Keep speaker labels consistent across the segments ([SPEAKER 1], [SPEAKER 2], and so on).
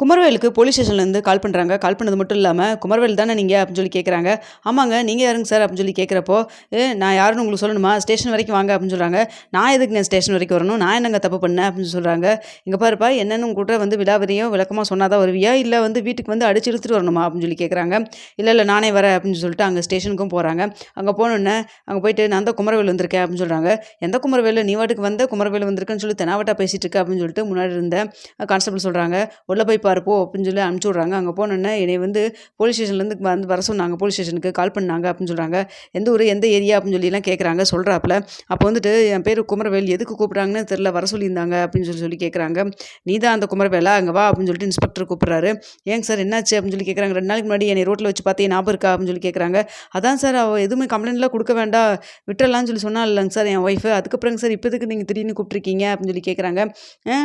[SPEAKER 1] குமரவேலுக்கு police ஸ்டேஷன்லேருந்து கால் பண்ணுறாங்க கால் பண்ணது மட்டும் இல்லாமல் குமரவேல் தானே நீங்கள் அப்படின்னு சொல்லி கேட்குறாங்க ஆமாங்க நீங்கள் யாருங்க சார் அப்படின்னு சொல்லி கேட்குறப்போ "ஏ, நான் யாருன்னு உங்களுக்கு சொல்லணுமா? ஸ்டேஷன் வரைக்கும் வாங்க அப்படின்னு சொல்கிறாங்க நான் எதுக்கு நான் ஸ்டேஷன் வரைக்கும் வரணும்? நான் என்னங்க தப்பு பண்ணேன்? அப்படின்னு சொல்கிறாங்க இங்கே பாருப்பா என்னென்னு கூட வந்து விலாவரியும் விளக்கமாக சொன்னால் தான் வருவியா? இல்லை வந்து வீட்டுக்கு வந்து அடிச்சு இழுத்துட்டு வரணுமா? அப்படின்னு சொல்லி கேட்குறாங்க இல்லை இல்லை நானே வரேன் அப்படின்னு சொல்லிட்டு அங்கே ஸ்டேஷனுக்கும் போகிறாங்க அங்கே போனோன்னே அங்கே போயிட்டு நான் தான் குமரவேல் வந்திருக்கேன் அப்படின்னு சொல்கிறாங்க எந்த குமரவேலு? நீ வாட்டுக்கு வந்த குமரவேல் வந்திருக்குன்னு சொல்லி தெனாவட்டா பேசிட்டு இருக்க அப்படின்னு சொல்லிட்டு முன்னாடி இருந்த கான்ஸ்டபிள் சொல்கிறாங்க உள்ளே போய் பாரு போ அப்படின்னு சொல்லி அனுப்பிச்சி விட்றாங்க. அங்கே போனோன்னே என்னை வந்து போலீஸ் ஸ்டேஷன்லேருந்து வந்து வர சொன்னாங்க. போலீஸ் ஸ்டேஷனுக்கு கால் பண்ணாங்க அப்படின்னு சொல்கிறாங்க எந்த ஊர் எந்த ஏரியா அப்படின்னு சொல்லிலாம் கேட்குறாங்க சொல்கிறாப்புல அப்போ வந்துட்டு என் பேர் குமரவேல் எதுக்கு கூப்பிட்றாங்கன்னு தெரில வர சொல்லியிருந்தாங்க அப்படின்னு சொல்லி சொல்லி கேட்குறாங்க நீ தான் அந்த குமரவேலா? அங்கே வா அப்படின்னு சொல்லிட்டு இன்ஸ்பெக்டர் கூப்பிட்றாரு. ஏங்க சார் என்னாச்சு? அப்படின்னு சொல்லி கேட்குறாங்க ரெண்டு நாளைக்கு முன்னாடி என்னை ரோட்டில் வச்சு பார்த்தே ஞாபகம் இருக்கா? அப்படின்னு சொல்லி கேட்குறாங்க அதான் சார் அவள் எதுவுமே கம்ப்ளைண்ட்லாம் கொடுக்க வேண்டாம். விட்டுறலாம்னு சொல்லி சொன்னால் இல்லைங்க சார் என் ஒய்ஃபு அதுக்கப்புறங்க சார் இப்போதுக்கு நீங்கள் திடீர்னு கூப்பிட்ருக்கீங்க அப்படின்னு சொல்லி கேட்குறாங்க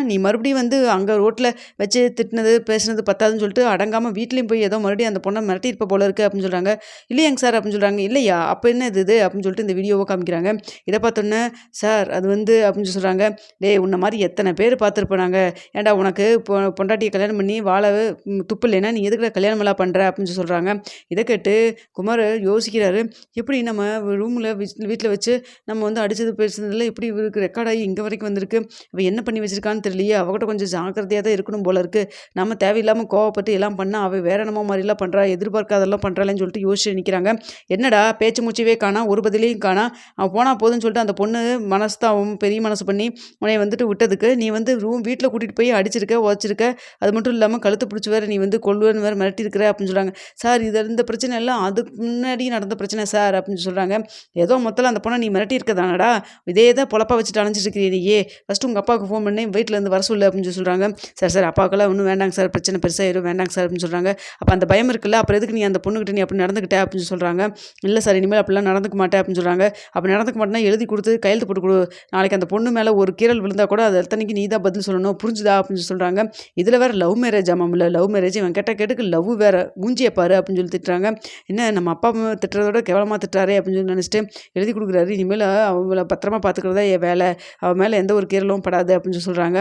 [SPEAKER 1] நீ மறுபடியும் வந்து அங்கே ரோட்டில் வச்சு திட்டினது பேசுனது பத்தாதுன்னு சொல்லிட்டு அடங்காமல் வீட்லேயும் போய் ஏதோ மறுபடியும் அந்த பொண்ணை மிரட்டியிருப்ப போல இருக்குது அப்படின்னு சொல்கிறாங்க இல்லையாங்க சார் அப்படின்னு சொல்கிறாங்க இல்லையா? அப்போ என்ன இது இது? அப்படின்னு சொல்லிட்டு இந்த வீடியோவை காமிக்கிறாங்க. இதை பார்த்தோன்னே சார் அது வந்து அப்படின்னு சொல்லி சொல்கிறாங்க டேய் உன்ன மாதிரி எத்தனை பேர் பார்த்துருப்போம் நாங்கள் ஏன்டா உனக்கு பொ பொண்டாட்டியை கல்யாணம் பண்ணி வாழ ம், துப்பு இல்லைன்னா நீ எதுக்கு கல்யாணம் எல்லாம் பண்ணுற அப்படின்னு சொல்கிறாங்க இதை கேட்டு குமார் யோசிக்கிறாரு. எப்படி நம்ம ரூமில் வீட்டில் வச்சு நம்ம வந்து அடித்தது பேசுனதில் எப்படி இவருக்கு ரெக்கார்ட் ஆகி இங்கே வரைக்கும் வந்திருக்கு? அவள் என்ன பண்ணி வச்சுருக்கான்னு தெரியலையே. அவகிட்ட கொஞ்சம் ஜாக்கிரதையாக தான் இருக்கணும் போல இருக்குது நம்ம தேவையில்லாமல் கோவப்பட்டு எல்லாம் பண்ணால் அவள் வேற என்னமோ மாதிரிலாம் பண்ணுறா எதிர்பார்க்காதெல்லாம் பண்ணுறாளேன்னு சொல்லிட்டு யோசிச்சு நிற்கிறாங்க என்னடா பேச்சு மூச்சுவே காணா ஒரு பதிலையும் காணா. அவன் போனால் போதுன்னு சொல்லிட்டு அந்த பொண்ணு மனசு தான் பெரிய மனசு பண்ணி உன்னை வந்துட்டு விட்டதுக்கு நீ வந்து ரூம் வீட்டில் கூட்டிகிட்டு போய் அடிச்சிருக்க உதச்சிருக்க. அது மட்டும் இல்லாமல் கழுத்து பிடிச்சி வேறு நீ வந்து கொள்ளுவன்னு வேறு மிரட்டியிருக்கிற அப்படின்னு சொல்கிறாங்க சார் இது இந்த பிரச்சனை எல்லாம் அதுக்கு முன்னாடி நடந்த பிரச்சனை சார் அப்படின்னு சொல்கிறாங்க ஏதோ மொத்தத்தில் அந்த பொண்ணை நீ மிரட்டியிருக்க தானடா இதே தான் பொழப்பா வச்சுட்டு அலைஞ்சிட்டு நீயே ஃபஸ்ட்டு உங்கள் அப்பாவுக்கு ஃபோன் பண்ணி வீட்டில் இருந்து வர சொல்லு அப்படின்னு சொல்லி சொல்கிறாங்க சார் சார் அப்பாவுக்கெல்லாம் ஒன்றும் வேண்டாங்க சார் பிரச்சனை பெருசாயிரும் வேண்டாங்க சார் அப்படின்னு சொல்கிறாங்க அப்போ அந்த பயம் இருக்குல்ல அப்புறம் எதுக்கு நீ அந்த பொண்ணுக்கிட்ட நீ அப்படி நடந்துக்கிட்ட அப்படின்னு சொல்கிறாங்க இல்லை சார் இனிமேல் அப்படிலாம் நடந்துக்க மாட்டேன் அப்படின்னு சொல்கிறாங்க அப்படி நடந்துக்க மாட்டேன்னா எழுதி கொடுத்து கையெழுத்து போட்டு கொடு. நாளைக்கு அந்த பொண்ணு மேலே ஒரு கீரல் விழுந்தா கூட அது எத்தனைக்கு நீ தான் பதில் சொல்லணும். புரிஞ்சுதா அப்படின்னு சொல்கிறாங்க இதில் வேறு லவ் மேரேஜ் ஆமாம் இல்லை லவ் மேரேஜ் இவன் கேட்ட கேட்டுக்கு லவ் வேறு மூஞ்சியை பாரு அப்படின்னு சொல்லி திட்டுறாங்க. என்ன நம்ம அப்பா அம்மா திட்டுறதோட கேவலமாக திட்டுறாரே அப்படின்னு சொல்லி நினச்சிட்டு எழுதி கொடுக்குறாரு. இனிமேல் அவங்கள பத்திரமா பார்த்துக்கிறதா என் வேலை. அவன் மேலே எந்த ஒரு கீரலும் படாது அப்படின்னு சொல்லி சொல்கிறாங்க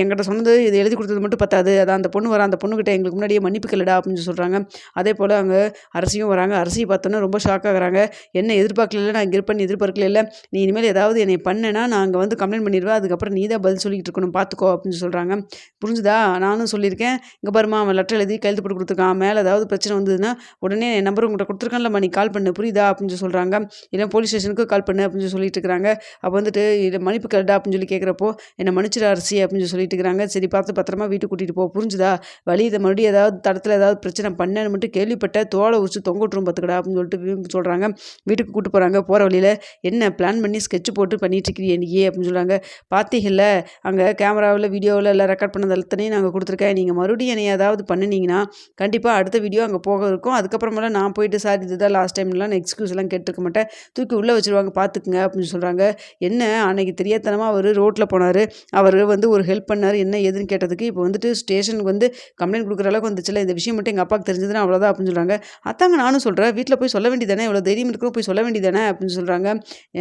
[SPEAKER 1] என்கிட்ட சொன்னது இது எழுதி கொடுத்தது மட்டும் பத்தாது. அதான் அந்த பொண்ணு வர அந்த பொண்ணுக்கிட்ட எங்களுக்கு முன்னாடியே மன்னிப்பு கேளுடா அப்படின்னு சொல்கிறாங்க அதே போல் அங்கே அரசியும் வராங்க. அரசியை பார்த்தோன்னா ரொம்ப ஷாக் ஆகுறாங்க என்ன எதிர்பார்க்கல நான் இங்கே இருப்பேன் எதிர்பார்க்கல இல்லை. நீ இனிமேல் ஏதாவது என்னை பண்ணேன்னா நான் அங்கே வந்து கம்ப்ளைண்ட் பண்ணிடுவேன். அதுக்கப்புறம் நீ தான் பதில் சொல்லிக்கிட்டு இருக்கணும். பார்த்துக்கோ அப்படின்னு சொல்கிறாங்க புரிஞ்சுதா? நானும் சொல்லியிருக்கேன். இங்கே பாருமா அவன் லெட்டர் எழுதி கையெழுத்து போட்டு கொடுத்துருக்கான். மேலே ஏதாவது பிரச்சனை வந்ததுன்னா உடனே என் நம்பர் உங்கள்கிட்ட கொடுத்துருக்கான்லம்மா நீ கால் பண்ணு. புரியுதா? அப்படின்னு சொல்கிறாங்க இல்லை போலீஸ் ஸ்டேஷனுக்கு கால் பண்ணு அப்படின்னு சொல்லிட்டு இருக்கிறாங்க. அப்போ வந்துட்டு இதை மன்னிப்பு கேளுடா அப்படின்னு சொல்லி கேட்குறப்போ என்னை மன்னிச்சிட அரசி அப்படின்னு சொல்லிட்டு இருக்கிறாங்க. சரி பார்த்து பத்திரமா வீட்டுக்கு கூட்டிகிட்டு போ. புரிஞ்சு புரிஞ்சுதா? வழி இதை மறுபடியும் ஏதாவது தடத்தில் ஏதாவது பிரச்சனை பண்ணேன்னு மட்டும் கேள்விப்பட்ட தோலை உரிச்சு தொங்க விட்டுரும் பார்த்துக்கடா அப்படின்னு சொல்லிட்டு சொல்கிறாங்க வீட்டுக்கு கூப்பிட்டு போகிறாங்க போகிற வழியில் என்ன பிளான் பண்ணி ஸ்கெட்ச் போட்டு பண்ணிகிட்ருக்கிறியே நீ அப்படின்னு சொல்கிறாங்க பார்த்தீங்கல்ல அங்கே கேமராவில் வீடியோவில் எல்லாம் ரெக்கார்ட் பண்ணது எல்லாத்தையும் நாங்கள் கொடுத்துருக்கேன். நீங்கள் மறுபடியும் என்னை ஏதாவது பண்ணினீங்கன்னா கண்டிப்பாக அடுத்த வீடியோ அங்கே போக இருக்கும். அதுக்கப்புறமெல்லாம் நான் போயிட்டு சார் இதுதான் லாஸ்ட் டைம்லாம் நான் எக்ஸ்கியூஸ் எல்லாம் கேட்டுருக்க மாட்டேன். தூக்கி உள்ளே வச்சிருவாங்க பார்த்துக்குங்க அப்படின்னு சொல்கிறாங்க என்ன? அன்னைக்கு தெரியாதனமாக அவர் ரோட்டில் போனார். அவர் வந்து ஒரு ஹெல்ப் பண்ணார். என்ன ஏதுன்னு கேட்டதுக்கு இப்போ வந்துட்டு ஸ்டேஷனுக்கு வந்து கம்ப்ளைண்ட் கொடுக்குற அளவுக்கு வந்துச்சுல இந்த விஷயம் மட்டும் எங்கள் அப்பாவுக்கு தெரிஞ்சதுன்னா அவ்வளோதான் அப்படின்னு சொல்கிறாங்க அதாங்க நானும் சொல்கிறேன் வீட்டில் போய் சொல்ல வேண்டியதானே இவ்வளோ தைரியம் இருக்கிறோம் போய் சொல்ல வேண்டியதானே அப்படின்னு சொல்கிறாங்க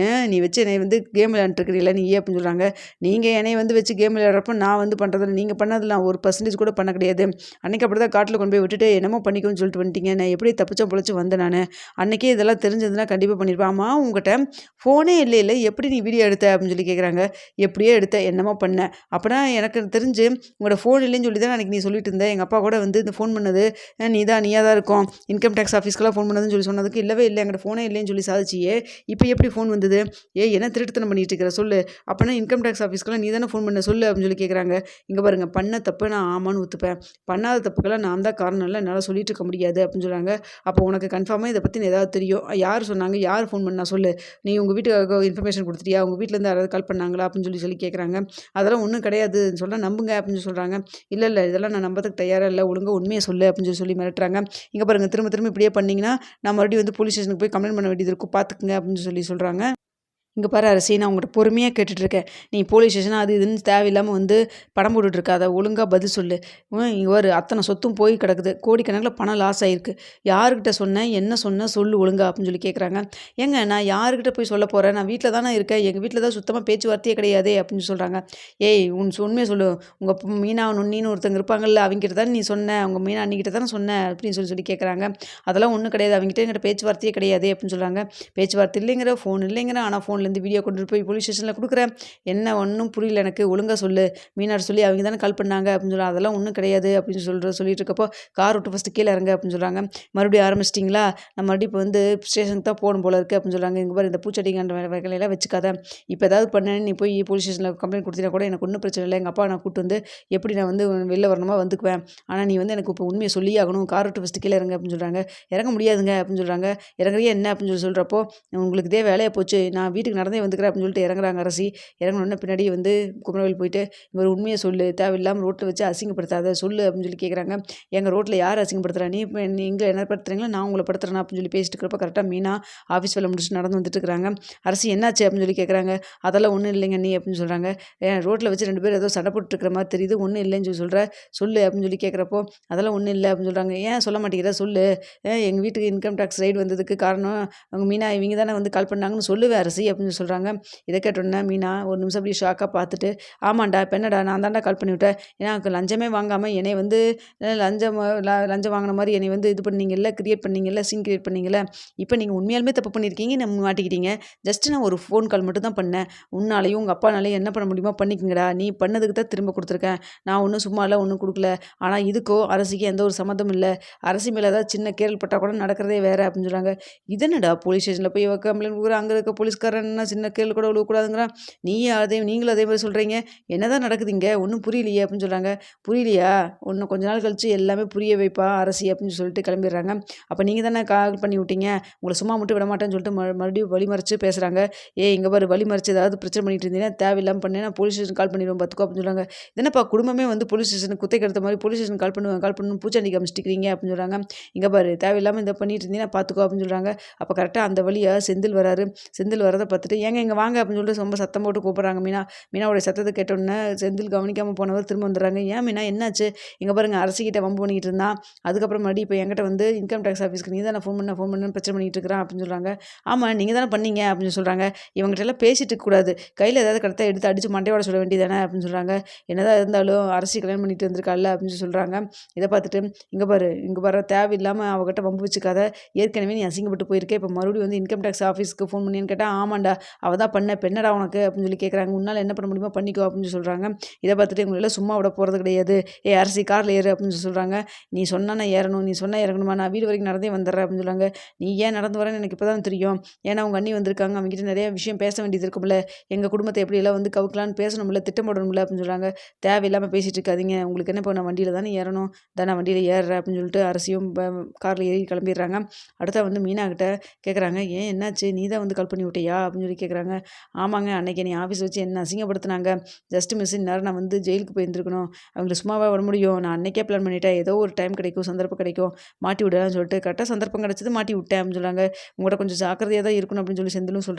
[SPEAKER 1] ஏன் நீ வச்சு என்னை வந்து கேம் விளையாண்டுருக்கிறீங்கள நீ ஏன்? அப்படின்னு சொல்கிறாங்க நீங்கள் என்னை வந்து வச்சு கேம் விளையாடுறப்ப நான் வந்து பண்ணுறதில்ல நீங்கள் பண்ணதில்ல ஒரு பர்சன்டேஜ் கூட பண்ண கிடையாது. அன்றைக்கி அப்படி தான் காட்டில் கொண்டு போய் விட்டுட்டு என்னமோ பண்ணிக்கோன்னு சொல்லிட்டு வந்துட்டீங்க. நான் எப்படி தப்பிச்ச பிழைச்சி வந்தேன் நான். அன்றைக்கே இதெல்லாம் தெரிஞ்சதுன்னா கண்டிப்பாக பண்ணியிருப்பேன் ஆமாம் உங்கள்கிட்ட ஃபோனே இல்லை இல்லை. எப்படி நீ வீடியோ எடுத்த? அப்படின்னு சொல்லி கேட்குறாங்க எப்படியோ எடுத்த என்னமோ பண்ணேன். அப்படின்னா எனக்கு தெரிஞ்சு உங்களோட ஃபோன் இல்லைன்னு சொல்லி தான் அன்றைக்கி நீ சொல்லிட்டு இருந்த எங்கள் அப்பா கூட வந்து இந்த ஃபோன் பண்ணது நீ தான் நீயாக தான் இருக்கும். இன்கம் டேக்ஸ் ஆஃபீஸ்க்கெல்லாம் ஃபோன் பண்ணதுன்னு சொல்லி சொன்னதுக்கு இல்லவே இல்லை. எங்கள்கிட்ட ஃபோனே இல்லைன்னு சொல்லி சாதிச்சியே. இப்போ எப்படி ஃபோன் வந்தது? ஏ என்ன திருட்டுத்தனம் பண்ணிட்டு இருக்கிற சொல்லு. அப்போனா இன்கம் டேக்ஸ் ஆஃபீஸ்க்கெல்லாம் நீ தானே ஃபோன் பண்ண சொல்லு அப்படின்னு சொல்லி கேட்குறாங்க இங்கே பாருங்கள் பண்ண தப்பு நான் ஆமான்னு ஒத்துப்பேன். பண்ணாத தப்புக்கெல்லாம் நான் தான் காரணம் இல்லை. என்னால் சொல்லிட்டு இருக்க முடியாது அப்படின்னு சொல்கிறாங்க அப்போ உனக்கு கன்ஃபார்மாக இதை பற்றி ஏதாவது தெரியும். யார் சொன்னாங்க? யார் ஃபோன் பண்ணால் சொல்லு. நீ உங்கள் வீட்டுக்கு இன்ஃபர்மேஷன் கொடுத்துட்டியா? உங்கள் வீட்டிலேருந்து யாராவது கால் பண்ணாங்களா? அப்படின்னு சொல்லி சொல்லி கேட்குறாங்க அதெல்லாம் ஒன்றும் கிடையாது சொல்ல நம்புங்க அப்படின்னு சொல்கிறாங்க இல்லை இல்லை இதெல்லாம் நான் நம்பறதுக்கு தயாராக இல்லை. ஒழுங்காக உண்மையை சொல்லு அப்படின்னு சொல்லி சொல்லி மிரட்டுறாங்க. இங்கே பாருங்கள் திரும்ப திரும்ப இப்படியே பண்ணிங்கன்னா நான் மறுபடியும் வந்து போலீஸ் ஸ்டேஷனுக்கு போய் கம்ப்ளைண்ட் பண்ண வேண்டியது இருக்கும். பார்த்துக்குங்க அப்படின்னு சொல்லி சொல்கிறாங்க இங்கே பாரு அரசி நான் உங்கள்கிட்ட பொறுமையாக கேட்டுட்ருக்கேன். நீ போலீஸ் ஸ்டேஷன் அது இதுன்னு தேவையில்லாமல் வந்து படம் போட்டுட்ருக்காத. ஒழுங்காக பதில் சொல்லு. இங்கே வரு அத்தனை சொத்தும் போய் கிடக்குது. கோடிக்கணக்கில் பணம் லாஸ் ஆகிருக்கு யாருக்கிட்ட சொன்னேன் என்ன சொன்ன சொல்லு ஒழுங்கா அப்படின்னு சொல்லி கேட்குறாங்க ஏங்க நான் யாருக்கிட்ட போய் சொல்ல போகிறேன் நான் வீட்டில் தானே இருக்கேன். எங்கள் வீட்டில் தான் சுத்தமாக பேச்சுவார்த்தையே கிடையாது அப்படின்னு சொல்கிறாங்க ஏய் உன் உண்மையை சொல்லு. உங்கள் மீனா நுண்ணின்னு ஒருத்தங்க இருப்பாங்கல்ல அவங்ககிட்ட தானே நீ சொன்ன. உங்கள் மீனா அன்னிக்கிட்ட தானே சொன்ன அப்படின்னு சொல்லி சொல்லி கேட்குறாங்க அதெல்லாம் ஒன்றும் கிடையாது. அவங்ககிட்ட எங்கிட்ட பேச்சுவார்த்தையே கிடையாது அப்படின்னு சொல்கிறாங்க பேச்சுவார்த்தை இல்லைங்கிற ஃபோன் இல்லைங்கிற ஆனால் ஃபோன் ஃபோன்லேருந்து வீடியோ கொண்டு போய் போலீஸ் ஸ்டேஷனில் கொடுக்குறேன். என்ன ஒன்றும் புரியல எனக்கு. ஒழுங்காக சொல்லு. மீனார் சொல்லி அவங்க தானே கால் பண்ணாங்க அப்படின்னு சொல்லி அதெல்லாம் ஒன்றும் கிடையாது அப்படின்னு சொல்கிற சொல்லிட்டு இருக்கப்போ கார் விட்டு ஃபஸ்ட்டு கீழே இறங்க அப்படின்னு சொல்கிறாங்க மறுபடியும் ஆரம்பிச்சிட்டிங்களா? நம்ம மறுபடியும் இப்போ வந்து ஸ்டேஷனுக்கு தான் போகணும் போல இருக்குது அப்படின்னு சொல்கிறாங்க இங்கே பாரு இந்த பூச்செடிங்கிற வகையிலாம் வச்சுக்காத. இப்போ ஏதாவது பண்ண நீ போய் போலீஸ் ஸ்டேஷனில் கம்ப்ளைண்ட் கொடுத்தீங்கன்னா கூட எனக்கு ஒன்றும் பிரச்சனை இல்லை. எங்கள் அப்பா நான் கூப்பிட்டு வந்து எப்படி நான் வந்து வெளில வரணுமா வந்துக்குவேன். ஆனால் நீ வந்து எனக்கு இப்போ உண்மையை சொல்லி ஆகணும். கார் விட்டு ஃபஸ்ட்டு கீழே இறங்க அப்படின்னு சொல்கிறாங்க இறங்க முடியாதுங்க அப்படின்னு சொல்கிறாங்க இறங்குறியா என்ன அப்படின்னு சொல்லி சொல்கிறப்போ உங்களுக்கு இதே வேலையாக போச்சு. நான் வீட்டுக்கு நடந்தே வந்துக்கிறேன் அப்படின்னு சொல்லிட்டு இறங்குறாங்க அரசி. இறங்கினோடனே பின்னாடி வந்து குமரவேல் போயிட்டு இவர் உண்மையை சொல்லு தேவையில்லாமல் ரோட்டில் வச்சு அசிங்கப்படுத்தாத சொல்லு அப்படின்னு சொல்லி கேட்குறாங்க எங்கள் ரோட்டில் யார் அசிங்கப்படுத்துறா? நீ இப்போ நீங்கள் என்ன படுத்துறீங்களோ நான் உங்களை படுத்துறேன் அப்படின்னு சொல்லி பேசிட்டு இருக்கிறப்ப கரெக்டாக மீனா ஆஃபீஸ் வேலை முடிச்சுட்டு நடந்து வந்துட்டு இருக்கிறாங்க. அரசி என்னாச்சு? அப்படின்னு சொல்லி கேட்குறாங்க அதெல்லாம் ஒன்றும் இல்லைங்க நீ அப்படின்னு சொல்கிறாங்க ரோட்டில் வச்சு ரெண்டு பேரும் ஏதோ சண்டை போட்டுருக்கிற மாதிரி தெரியுது ஒன்றும் இல்லைன்னு சொல்லி சொல்கிற சொல்லு அப்படின்னு சொல்லி கேட்குறப்போ அதெல்லாம் ஒன்றும் இல்லை அப்படின்னு சொல்கிறாங்க ஏன் சொல்ல மாட்டேங்கிற? சொல்லு. எங்கள் வீட்டுக்கு இன்கம் டேக்ஸ் ரைடு வந்ததுக்கு காரணம் அவங்க மீனா இவங்க தானே வந்து கால் பண்ணாங்கன்னு சொல்லுவேன் அரசி அப்படின்னு அப்படின்னு சொல்கிறாங்க இதை கேட்டோன்னே மீனா ஒரு நிமிஷம் அப்படியே ஷாக்காக பார்த்துட்டு ஆமாண்டா பெண்ணடா என்னடா நான் தாண்டா கால் பண்ணிவிட்டேன் ஏன்னா லஞ்சமே வாங்காமல் என்னை வந்து லஞ்சம் லஞ்சம் வாங்கின மாதிரி என்னை வந்து இது பண்ணீங்கல்ல கிரியேட் பண்ணீங்கல்ல சீன் கிரியேட் பண்ணீங்கல்ல. இப்போ நீங்கள் உண்மையாலுமே தப்பு பண்ணியிருக்கீங்க நம்ம மாட்டிக்கிட்டீங்க? ஜஸ்ட் நான் ஒரு ஃபோன் கால் மட்டும் தான் பண்ணேன். உன்னாலையும் உங்கள் அப்பானாலையும் என்ன பண்ண முடியுமோ பண்ணிக்கங்கடா. நீ பண்ணதுக்கு தான் திரும்ப கொடுத்துருக்கேன். நான் ஒன்றும் சும்மா இல்லை ஒன்றும் கொடுக்கல. ஆனால் இதுக்கோ அரசுக்கு எந்த ஒரு சம்மந்தம் இல்லை. அரசு மேலே ஏதாவது சின்ன கேள்வி பட்டா கூட நடக்கிறதே வேறு அப்படின்னு சொல்கிறாங்க இதனடா போலீஸ் ஸ்டேஷனில் போய் கம்ப்ளைண்ட் கொடுக்குற அங்கே இருக்க போலீஸ்காரன் சின்ன கேள்வி கூட விழுவக்கூடாதுங்கிறான் நீயே அதே நீங்களும் அதே மாதிரி சொல்கிறீங்க என்ன தான் நடக்குதுங்க ஒன்றும் புரியலையே அப்படின்னு சொல்கிறாங்க புரியலையா? ஒன்று கொஞ்ச நாள் கழித்து எல்லாமே புரிய வைப்பா அரசி அப்படின்னு சொல்லிட்டு கிளம்பிடுறாங்க. அப்போ நீங்கள் தானே கால் பண்ணி விட்டீங்க? உங்களை சும்மா மட்டும் விட மாட்டேன்னு சொல்லிட்டு மறுபடியும் வழிமறிச்சு பேசுகிறாங்க ஏ இங்கே பாரு வழிமறிச்சு ஏதாவது பிரச்சனை பண்ணிட்டு இருந்தீங்கன்னா தேவையில்லாமல் பண்ணேன் நான் போலீஸ் ஸ்டேஷன் கால் பண்ணிடுவோம் பார்த்துக்கோ அப்படின்னு சொல்கிறாங்க என்னப்பா குடும்பமே வந்து போலீஸ் ஸ்டேஷனுக்கு குத்தை கெடுத்த மாதிரி போலீஸ் ஸ்டேஷன் கால் பண்ணுவேன் கால் பண்ணணும் பூச்சாண்டி காமிச்சிட்டிக்கிறீங்க அப்படின்னு சொல்கிறாங்க இங்கே பாரு தேவையில்லாமல் இதை பண்ணிட்டு இருந்தீங்கன்னா பார்த்துக்கோ அப்படின்னு சொல்கிறாங்க அப்போ கரெக்டாக அந்த வழியாக செந்தில் வராரு. செந்தில் வரதை பார்த்து பார்த்துட்டு ஏங்க இங்கே வாங்க அப்படின்னு சொல்லிட்டு ரொம்ப சத்தம் போட்டு கூப்பிட்றாங்க மீனா. மீனாவோட சத்தத்தை கேட்டோன்னே செந்தில் கவனிக்காமல் போனவர் திரும்ப வந்துடுறாங்க. ஏன் மீனா என்னாச்சு? இங்கே பாருங்கள் அரசிக்கிட்ட வம்பு பண்ணிக்கிட்டு இருந்தான் அதுக்கப்புறம் மறுபடியும் இப்போ என்கிட்ட வந்து இன்கம் டேக்ஸ் ஆஃபீஸ்க்கு நீ தானே ஃபோன் பண்ண ஃபோன் பண்ணு பிரச்சனை பண்ணிகிட்டு இருக்கிறான் அப்படின்னு சொல்கிறாங்க ஆமாம் நீங்கள் தானே பண்ணீங்க அப்படின்னு சொல்கிறாங்க இவங்ககிட்ட எல்லாம் பேசிட்டு கூடாது. கையில் ஏதாவது கடத்த எடுத்து அடித்து மண்டையோட சொல்ல வேண்டியதானே அப்படின்னு சொல்கிறாங்க என்னதான் இருந்தாலும் அரசி கல்யாணம் பண்ணிட்டு வந்திருக்காள் அப்படின்னு சொல்கிறாங்க இதை பார்த்துட்டு இங்கே பாரு இங்கே பாரு தேவையில்லாமல் அவகிட்ட வம்பு வச்சுக்காத. ஏற்கனவே நீ அசிங்கப்பட்டு போயிருக்கே. இப்போ மறுபடியும் வந்து இன்கம் டேக்ஸ் ஆஃபீஸ்க்கு ஃபோன் பண்ணின்னு கேட்டால் ஆமாம் ஆமாண்டா அவள் தான் பண்ண பெண்ணடா உனக்கு அப்படின்னு சொல்லி கேட்குறாங்க உன்னால் என்ன பண்ண முடியுமோ பண்ணிக்கோ அப்படின்னு சொல்கிறாங்க இதை பார்த்துட்டு எங்களெல்லாம் சும்மா விட போகிறது கிடையாது. ஏ அரசி காரில் ஏறு அப்படின்னு சொல்லி சொல்கிறாங்க நீ சொன்னால் நான் ஏறணும் நீ சொன்னால் இறங்கணுமா? நான் வீடு வரைக்கும் நடந்தே வந்துடுறேன் அப்படின்னு சொல்கிறாங்க நீ ஏன் நடந்து வரேன்னு எனக்கு இப்போ தான் தெரியும். ஏன்னா உங்கள் அண்ணி வந்திருக்காங்க. அவங்ககிட்ட நிறைய விஷயம் பேச வேண்டியது இருக்கும்ல எங்கள் குடும்பத்தை எப்படியெல்லாம் வந்து கவுக்கலான்னு பேசணும்ல திட்டமிடணும்ல அப்படின்னு சொல்கிறாங்க தேவையில்லாமல் பேசிகிட்டு இருக்காதிங்க. உங்களுக்கு என்ன இப்போ நான் வண்டியில் தானே ஏறணும். தானே வண்டியில் ஏறுறேன் அப்படின்னு சொல்லிட்டு அரசியும் காரில் ஏறி கிளம்பிடுறாங்க. அடுத்த வந்து மீனாக்கிட்ட கேட்குறாங்க ஏன் என்னாச்சு? நீ தான் வந்து கால் பண்ணி விட்டியா? அப்படின்னு சொல்லி கேட்குறாங்க ஆமாங்க அன்னைக்கு நீ ஆஃபீஸ் வச்சு என்ன அசிங்கப்படுத்தினாங்க. ஜஸ்ட் மிஸ் இந்நேரம் நான் வந்து ஜெயிலுக்கு போயிருந்துருக்கணும். அவங்களை சும்மாவே வர முடியும். நான் அன்னைக்கே பிளான் பண்ணிட்டேன். ஏதோ ஒரு டைம் கிடைக்கும் சந்தர்ப்பம் கிடைக்கும். மாட்டி விடலாம்னு சொல்லிட்டு கரெக்டாக சந்தர்ப்பம் கிடச்சது மாட்டி விட்டேன் அப்படின்னு சொல்கிறாங்க உங்கள்கிட்ட கொஞ்சம் ஜாக்கிரதையாக தான் இருக்கணும் அப்படின்னு சொல்லி செந்திலும் சொல்கிறாங்க